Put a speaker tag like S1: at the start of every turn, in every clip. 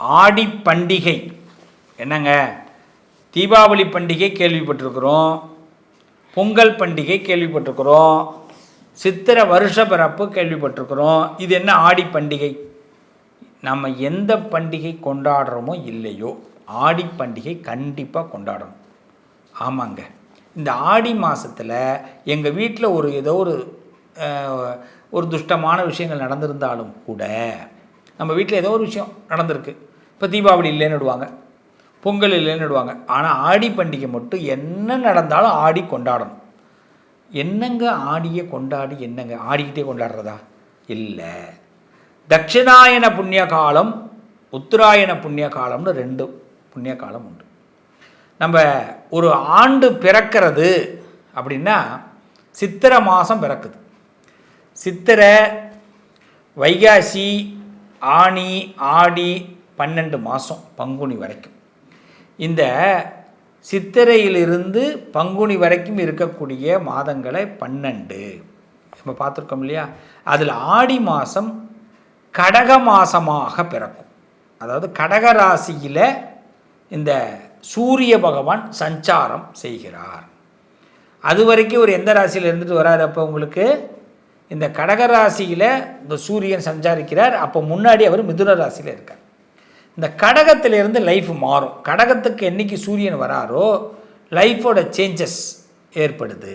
S1: ஆடி பண்டிகை. என்னங்க? தீபாவளி பண்டிகை கேள்விப்பட்டிருக்கிறோம். பொங்கல் பண்டிகை கேள்விப்பட்டிருக்கிறோம். சித்திரை வருஷ பிறப்பு கேள்விப்பட்டிருக்கிறோம். இது என்ன ஆடி பண்டிகை? நம்ம எந்த பண்டிகை கொண்டாடுறோமோ இல்லையோ ஆடி பண்டிகை கண்டிப்பாக கொண்டாடணும். ஆமாங்க. இந்த ஆடி மாதத்தில் எங்கள் வீட்டில் ஒரு ஏதோ ஒரு ஒரு துஷ்டமான விஷயங்கள் நடந்திருந்தாலும் கூட நம்ம வீட்டில் ஏதோ ஒரு விஷயம் நடந்திருக்கு. இப்போ தீபாவளி இல்லைன்னு விடுவாங்க. பொங்கல் இல்லைன்னு விடுவாங்க. ஆனால் ஆடி பண்டிகை மட்டும் என்ன நடந்தாலும் ஆடி கொண்டாடணும். என்னங்க ஆடியை கொண்டாடி என்னங்க ஆடிக்கிட்டே கொண்டாடுறதா? இல்லை. தட்சிணாயன புண்ணிய காலம் உத்தராயண புண்ணிய காலம்னு ரெண்டு புண்ணிய காலம் உண்டு. நம்ம ஒரு ஆண்டு பிறக்கிறது அப்படின்னா சித்திரை மாதம் பிறக்குது. சித்திரை வைகாசி ஆனி ஆடி பன்னெண்டு மாதம் பங்குனி வரைக்கும். இந்த சித்திரையிலிருந்து பங்குனி வரைக்கும் இருக்கக்கூடிய மாதங்களை பன்னெண்டு. நம்ம பார்த்துருக்கோம் இல்லையா? அதில் ஆடி மாதம் கடக மாதமாக பிறக்கும். அதாவது கடக ராசியில் இந்த சூரிய பகவான் சஞ்சாரம் செய்கிறார். அது வரைக்கும் ஒரு எந்த ராசியில் இருந்துட்டு வராரு அப்போ உங்களுக்கு? இந்த கடக ராசியில் இந்த சூரியன் சஞ்சாரிக்கிறார். அப்போ முன்னாடி அவர் மிதுன ராசியில் இருக்கார். இந்த கடகத்திலிருந்து லைஃப் மாறும். கடகத்துக்கு என்னைக்கு சூரியன் வராரோ லைஃபோட சேஞ்சஸ் ஏற்படுது.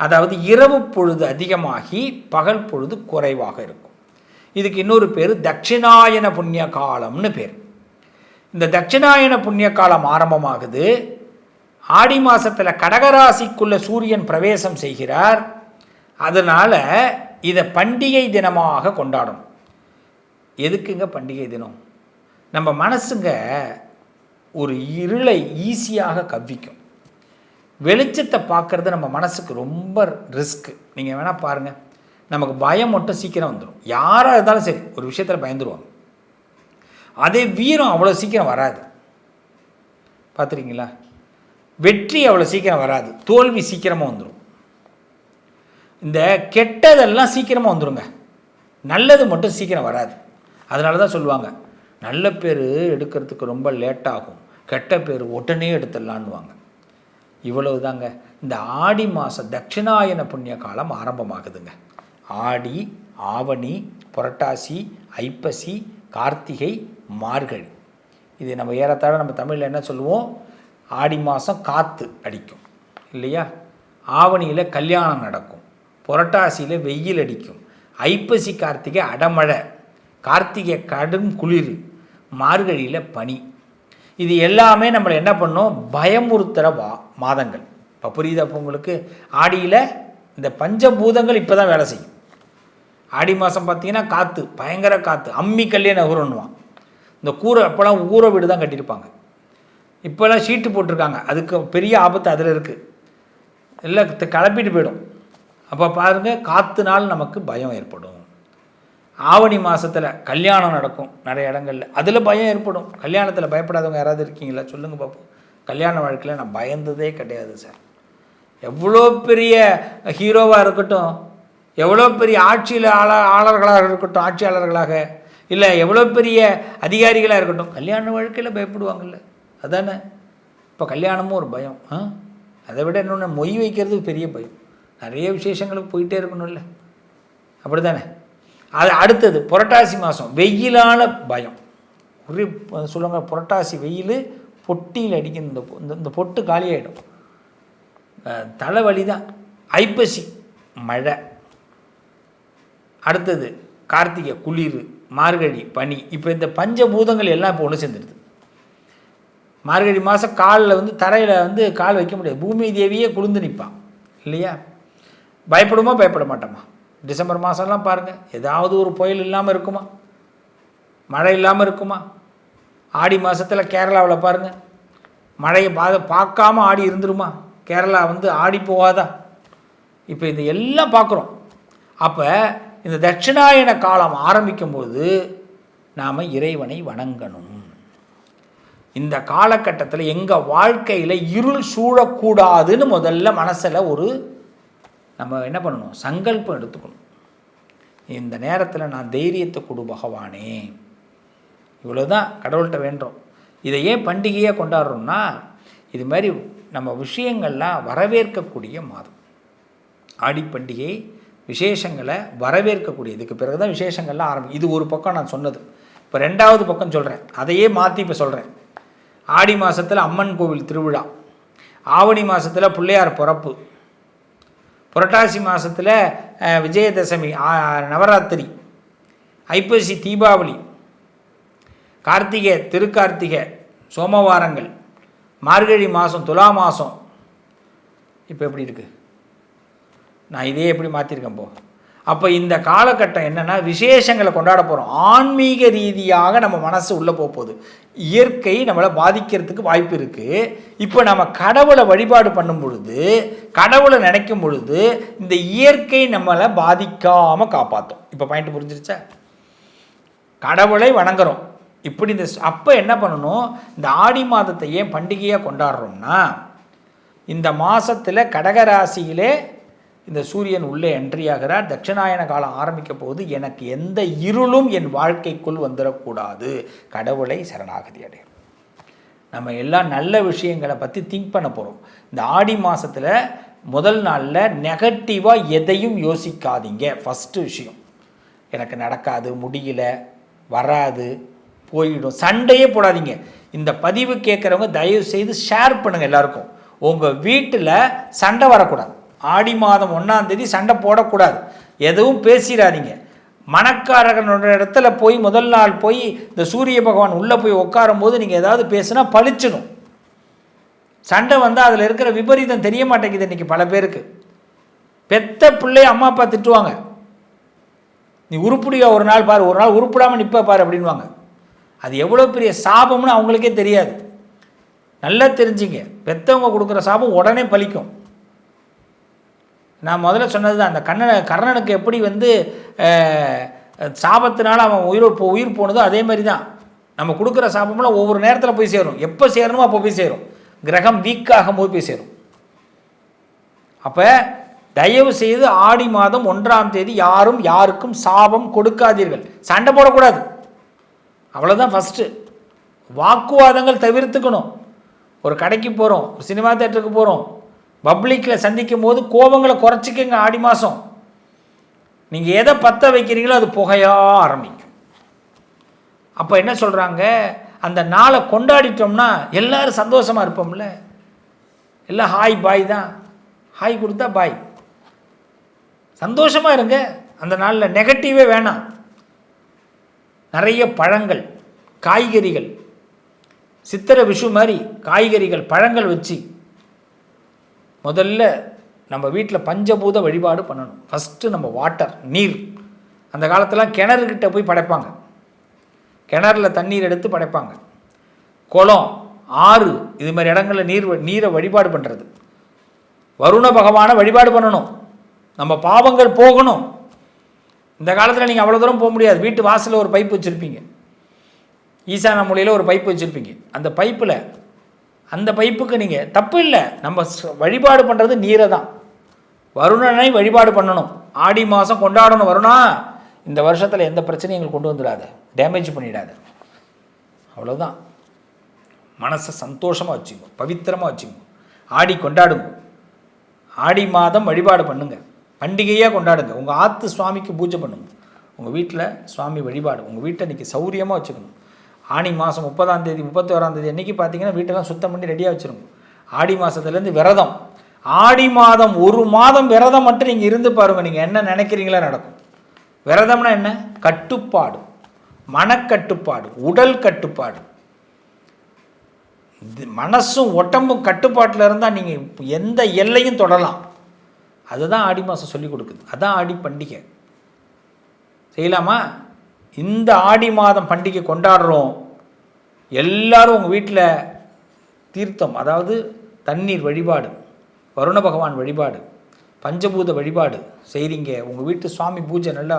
S1: அதாவது இரவு பொழுது அதிகமாகி பகல் பொழுது குறைவாக இருக்கும். இதுக்கு இன்னொரு பேர் தட்சிணாயன புண்ணிய காலம்னு பேர். இந்த தட்சிணாயன புண்ணிய காலம் ஆரம்பமாகுது. ஆடி மாதத்தில் கடகராசிக்குள்ளே சூரியன் பிரவேசம் செய்கிறார். அதனால் இதை பண்டிகை தினமாக கொண்டாடும் எதுக்குங்க பண்டிகை தினம்? நம்ம மனசுங்க ஒரு இருளை ஈஸியாக கவ்விக்கும். வெளிச்சத்தை பார்க்குறது நம்ம மனசுக்கு ரொம்ப ரிஸ்க்கு நீங்கள் வேணால் பாருங்கள் நமக்கு பயம் மட்டும் சீக்கிரம் வந்துடும் யாராக இருந்தாலும் சரி ஒரு விஷயத்தில் பயந்துருவாங்க. அதே வீரம் அவ்வளோ சீக்கிரம் வராது. பார்த்துருக்கீங்களா வெற்றி அவ்வளோ சீக்கிரம் வராது. தோல்வி சீக்கிரமாக வந்துடும் இந்த கெட்டதெல்லாம் சீக்கிரமாக வந்துடுங்க நல்லது மட்டும் சீக்கிரம் வராது. அதனால தான் சொல்லுவாங்க நல்ல பேர் எடுக்கிறதுக்கு ரொம்ப லேட்டாகும் கெட்ட பேர் உடனே எடுத்துடலான்னுவாங்க. இவ்வளவு தாங்க இந்த ஆடி மாதம் தட்சிணாயன புண்ணிய காலம் ஆரம்பமாகுதுங்க. ஆடி ஆவணி புரட்டாசி ஐப்பசி கார்த்திகை மார்கழி. இது நம்ம ஏறத்தாழ நம்ம தமிழில் என்ன சொல்லுவோம்? ஆடி மாதம் காற்று அடிக்கும். இல்லையா? ஆவணியில் கல்யாணம் நடக்கும். புரட்டாசியில் வெயில் அடிக்கும். ஐப்பசி கார்த்திகை அடமழை. கார்த்திகை கடும் குளிர். மார்கழியில் பனி. இது எல்லாமே நம்மளை என்ன பண்ணோம்? பயமுறுத்துகிற வா மாதங்கள். இப்போ புரியுதா அப்போ உங்களுக்கு? ஆடியில் இந்த பஞ்சபூதங்கள் இப்போ தான் வேலை செய்யும். ஆடி மாதம் பார்த்தீங்கன்னா காற்று பயங்கர காற்று அம்மி கல்லே நகரணுவான் இந்த கூரை அப்போல்லாம் ஊற வீடு தான் கட்டியிருப்பாங்க. இப்போல்லாம் ஷீட்டு போட்டிருக்காங்க. அதுக்கு பெரிய ஆபத்து அதில் இருக்குது இல்லை கிளப்பிட்டு போயிடும். அப்போ பாருங்கள் காற்றுனால் நமக்கு பயம் ஏற்படும். ஆவணி மாதத்தில் கல்யாணம் நடக்கும் நிறைய இடங்களில். அதில் பயம் ஏற்படும். கல்யாணத்தில் பயப்படாதவங்க யாராவது இருக்கீங்களா? சொல்லுங்கள் பார்ப்போம் கல்யாண வாழ்க்கையில் நான் பயந்ததே கிடையாது சார் எவ்வளோ பெரிய ஹீரோவாக இருக்கட்டும் எவ்வளோ பெரிய ஆட்சியில் ஆள ஆளர்களாக இருக்கட்டும் ஆட்சியாளர்களாக இல்லை எவ்வளோ பெரிய அதிகாரிகளாக இருக்கட்டும் கல்யாண வாழ்க்கையில் பயப்படுவாங்கல்ல. அதானே? இப்போ கல்யாணமும் ஒரு பயம். ஆ? அதை விட இன்னொன்று மொய் வைக்கிறது பெரிய பயம். நிறைய விசேஷங்களுக்கு போயிட்டே இருக்கணும்ல. அப்படி தானே அது அடுத்தது புரட்டாசி மாதம் வெயிலான பயம். ஒரு சொல்லுவாங்க புரட்டாசி வெயில் பொட்டியில் அடிக்கும் இந்த இந்த- இந்த பொட்டு காலியாகிடும் தலைவலி தான் ஐப்பசி மழை. அடுத்தது கார்த்திகை குளிர் மார்கழி பனி. இப்போ இந்த பஞ்சபூதங்கள் எல்லாம் இப்போ ஒன்று சேர்ந்துடுது மார்கழி மாதம் காலில் வந்து தரையில் வந்து கால் வைக்க முடியாது. பூமி தேவியே குளிர்ந்து நிற்பான் இல்லையா? பயப்படுமா பயப்பட மாட்டோமா? டிசம்பர் மாதம்லாம் பாருங்கள் ஏதாவது ஒரு புயல் இல்லாமல் இருக்குமா? மழை இல்லாமல் இருக்குமா? ஆடி மாதத்தில் கேரளாவில் பாருங்கள் மழையை பா பார்க்காம ஆடி இருந்துருமா? கேரளா வந்து ஆடி போகாதா? இப்போ இந்த எல்லாம் பார்க்குறோம் அப்போ இந்த தட்சிணாயன காலம் ஆரம்பிக்கும்போது நாம் இறைவனை வணங்கணும். இந்த காலகட்டத்தில் எங்கள் வாழ்க்கையில் இருள் சூழக்கூடாதுன்னு முதல்ல மனசில் ஒரு நம்ம என்ன பண்ணணும்? சங்கல்பம் எடுத்துக்கணும். இந்த நேரத்தில் நான் தைரியத்தை கொடு பகவானே. இவ்வளோ தான் கடவுள்கிட்ட வேண்டுறோம். இதை ஏன் பண்டிகையாக கொண்டாடுறோம்னா இது மாதிரி நம்ம விஷயங்கள்லாம் வரவேற்கக்கூடிய மாதம். ஆடி பண்டிகை விசேஷங்களை வரவேற்கக்கூடிய இதுக்கு பிறகு தான் விசேஷங்கள்லாம் ஆரம்பி இது ஒரு பக்கம் நான் சொன்னது. இப்போ ரெண்டாவது பக்கம் சொல்கிறேன் அதையே மாற்றி இப்போ சொல்கிறேன் ஆடி மாதத்தில் அம்மன் கோவில் திருவிழா. ஆவணி மாதத்தில் பிள்ளையார் பிறப்பு. புரட்டாசி மாதத்தில் விஜயதசமி நவராத்திரி ஐப்பசி தீபாவளி கார்த்திகை திருக்கார்த்திகை சோமவாரங்கள் மார்கழி மாதம் துலா மாதம் இப்போ எப்படி இருக்குது நான் இதே எப்படி மாற்றிருக்கேன் போ. அப்போ இந்த காலகட்டம் என்னென்னா விசேஷங்களை கொண்டாட போகிறோம் ஆன்மீக ரீதியாக நம்ம மனசு உள்ளே போகுது. இயற்கை நம்மளை பாதிக்கிறதுக்கு வாய்ப்பு இருக்குது இப்போ நம்ம கடவுளை வழிபாடு பண்ணும் பொழுது கடவுளை நினைக்கும் பொழுது இந்த இயற்கை நம்மளை பாதிக்காமல் காப்பாற்றும் இப்போ பாயிண்ட் புரிஞ்சிருச்சா? கடவுளை வணங்குறோம். இப்படி இந்த அப்போ என்ன பண்ணணும்? இந்த ஆடி மாதத்தை ஏன் பண்டிகையாக கொண்டாடுறோம்னா இந்த மாதத்தில் கடகராசியிலே இந்த சூரியன் உள்ளே என்ட்ரி தட்சிணாயன காலம் ஆரம்பிக்க போது எனக்கு எந்த இருளும் என் வாழ்க்கைக்குள் வந்துடக்கூடாது. கடவுளை சரணாகதி அடையும் நம்ம எல்லாம் நல்ல விஷயங்களை பற்றி திங்க் பண்ண போகிறோம் இந்த ஆடி மாதத்தில் முதல் நாளில் நெகட்டிவாக எதையும் யோசிக்காதீங்க. ஃபஸ்ட்டு விஷயம் எனக்கு நடக்காது முடியல வராது போயிடும். சண்டையே போடாதீங்க. இந்த பதிவு கேட்குறவங்க தயவு செய்து ஷேர் பண்ணுங்கள் எல்லாருக்கும். உங்கள் வீட்டில் சண்டை வரக்கூடாது. ஆடி மாதம் ஒன்றாம் தேதி சண்டை போடக்கூடாது. எதுவும் பேசிடாதீங்க. மணக்காரகனோட இடத்துல போய் முதல் நாள் போய் இந்த சூரிய பகவான் உள்ளே போய் உட்காரும் போது நீங்கள் ஏதாவது பேசுனா பளிச்சிடும் சண்டை வந்தால் அதில் இருக்கிற விபரீதம் தெரிய மாட்டேங்குது இன்றைக்கி பல பேருக்கு. பெத்த பிள்ளைய அம்மா அப்பா திட்டுவாங்க. நீ உருப்படியா ஒரு நாள் பாரு ஒரு நாள் உருப்பிடாமல் நிற்ப பாரு அப்படின்வாங்க. அது எவ்வளோ பெரிய சாபம்னு அவங்களுக்கே தெரியாது. நல்லா தெரிஞ்சுங்க. பெத்தவங்க கொடுக்குற சாபம் உடனே பலிக்கும் நான் முதல்ல சொன்னது தான் அந்த கண்ணனை கர்ணனுக்கு எப்படி வந்து சாபத்தினால் அவன் உயிர் உயிர் போனதோ அதே மாதிரி தான் நம்ம கொடுக்குற சாபம்லாம் ஒவ்வொரு நேரத்தில் போய் சேரும். எப்போ சேரணுமோ அப்போ போய் சேரும். கிரகம் வீக் ஆகும்போது போய் சேரும். அப்போ தயவு செய்து ஆடி மாதம் ஒன்றாம் தேதி யாரும் யாருக்கும் சாபம் கொடுக்காதீர்கள். சண்டை போடக்கூடாது. அவ்வளோதான் ஃபஸ்ட்டு வாக்குவாதங்கள் தவிர்த்துக்கணும். ஒரு கடைக்கு போகிறோம் ஒரு சினிமா தேட்டருக்கு போகிறோம் பப்ளிக்கில் சந்திக்கும் போது கோபங்களை குறைச்சிக்கங்க ஆடி மாதம் நீங்கள் எதை பற்ற வைக்கிறீங்களோ அது புகையாக ஆரம்பிக்கும். அப்போ என்ன சொல்கிறாங்க அந்த நாளை கொண்டாடிட்டோம்னா எல்லாரும் சந்தோஷமாக இருப்போம்ல. எல்லாம் ஹாய் பாய் தான். ஹாய் கொடுத்தா பாய் சந்தோஷமாக இருங்க. அந்த நாளில் நெகட்டிவே வேணாம். நிறைய பழங்கள் காய்கறிகள். சித்திரை விஷு மாதிரி காய்கறிகள் பழங்கள் வச்சு முதல்ல நம்ம வீட்டில் பஞ்சபூத வழிபாடு பண்ணணும். ஃபஸ்ட்டு நம்ம வாட்டர் நீர். அந்த காலத்துலாம் கிணறுகிட்ட போய் படைப்பாங்க. கிணறுல தண்ணீர் எடுத்து படைப்பாங்க. குளம் ஆறு இது மாதிரி இடங்களில் நீர் வ- நீரை வழிபாடு பண்ணுறது வருண பகவானை வழிபாடு பண்ணணும். நம்ம பாவங்கள் போகணும். இந்த காலத்தில் நீங்கள் அவ்வளோ தூரம் போக முடியாது. வீட்டு வாசலில் ஒரு பைப் வச்சுருப்பீங்க. ஈசான மொழியில் ஒரு பைப் வச்சுருப்பீங்க. அந்த பைப்பில் அந்த பைப்புக்கு நீங்கள் தப்பு இல்லை. நம்ம ச- வழிபாடு பண்ணுறது நீரை தான். வருணனை வழிபாடு பண்ணணும். ஆடி மாதம் கொண்டாடணும் வருணா. இந்த வருஷத்தில் எந்த பிரச்சனையும் எங்களுக்கு கொண்டு வந்துடாது. டேமேஜ் பண்ணிடாத. அவ்வளோதான் மனசை சந்தோஷமாக வச்சுக்கோ. பவித்திரமாக வச்சுக்கோ. ஆடி கொண்டாடுங்க. ஆடி மாதம் வழிபாடு பண்ணுங்க. பண்டிகையாக கொண்டாடுங்க. உங்கள் ஆத்து சுவாமிக்கு பூஜை பண்ணுங்க. உங்கள் வீட்டில் சுவாமி வழிபாடு. உங்கள் வீட்டை இன்றைக்கி சௌரியமாக வச்சுக்கணும். ஆனி மாதம் முப்பதாம் தேதி முப்பத்தி ஓராம் தேதி அன்றைக்கி பார்த்தீங்கன்னா வீட்டெல்லாம் சுத்தம் பண்ணி ரெடியாக வச்சுருங்க ஆடி மாதத்துலேருந்து விரதம். ஆடி மாதம் ஒரு மாதம் விரதம் மட்டும் நீங்கள் இருந்து பாருங்கள் நீங்கள் என்ன நினைக்கிறீங்களோ நடக்கும். விரதம்னா என்ன? கட்டுப்பாடு. மனக்கட்டுப்பாடு உடல் கட்டுப்பாடு. இது மனசும் உடம்பும் கட்டுப்பாட்டில் இருந்தால் நீங்கள் எந்த எல்லையும் தொடலாம். அதுதான் ஆடி மாதம் சொல்லி கொடுக்குது. அதான் ஆடி பண்டிகை. செய்யலாமா? இந்த ஆடி மாதம் பண்டிகை கொண்டாடுறோம். எல்லாரும் உங்கள் வீட்டில் தீர்த்தம் அதாவது தண்ணீர் வழிபாடு வருண பகவான் வழிபாடு பஞ்சபூத வழிபாடு செய்கிறீங்க உங்கள் வீட்டு சுவாமி பூஜை நல்லா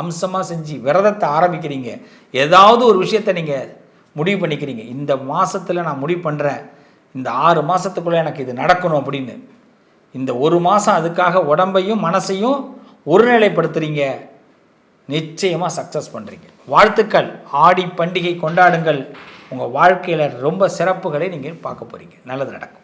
S1: அம்சமாக செஞ்சு விரதத்தை ஆரம்பிக்கிறீங்க. ஏதாவது ஒரு விஷயத்தை நீங்கள் முடிவு பண்ணிக்கிறீங்க. இந்த மாதத்தில் நான் முடிவு பண்ணுறேன் இந்த ஆறு மாதத்துக்குள்ளே எனக்கு இது நடக்கணும் அப்படின்னு. இந்த ஒரு மாதம் அதுக்காக உடம்பையும் மனசையும் ஒருநிலைப்படுத்துகிறீங்க நிச்சயமாக சக்ஸஸ் பண்ணுறீங்க வாழ்த்துக்கள். ஆடி பண்டிகை கொண்டாடுங்கள். உங்கள் வாழ்க்கையில் ரொம்ப சிறப்புகளை நீங்கள் பார்க்க போகிறீங்க நல்லது நடக்கும்.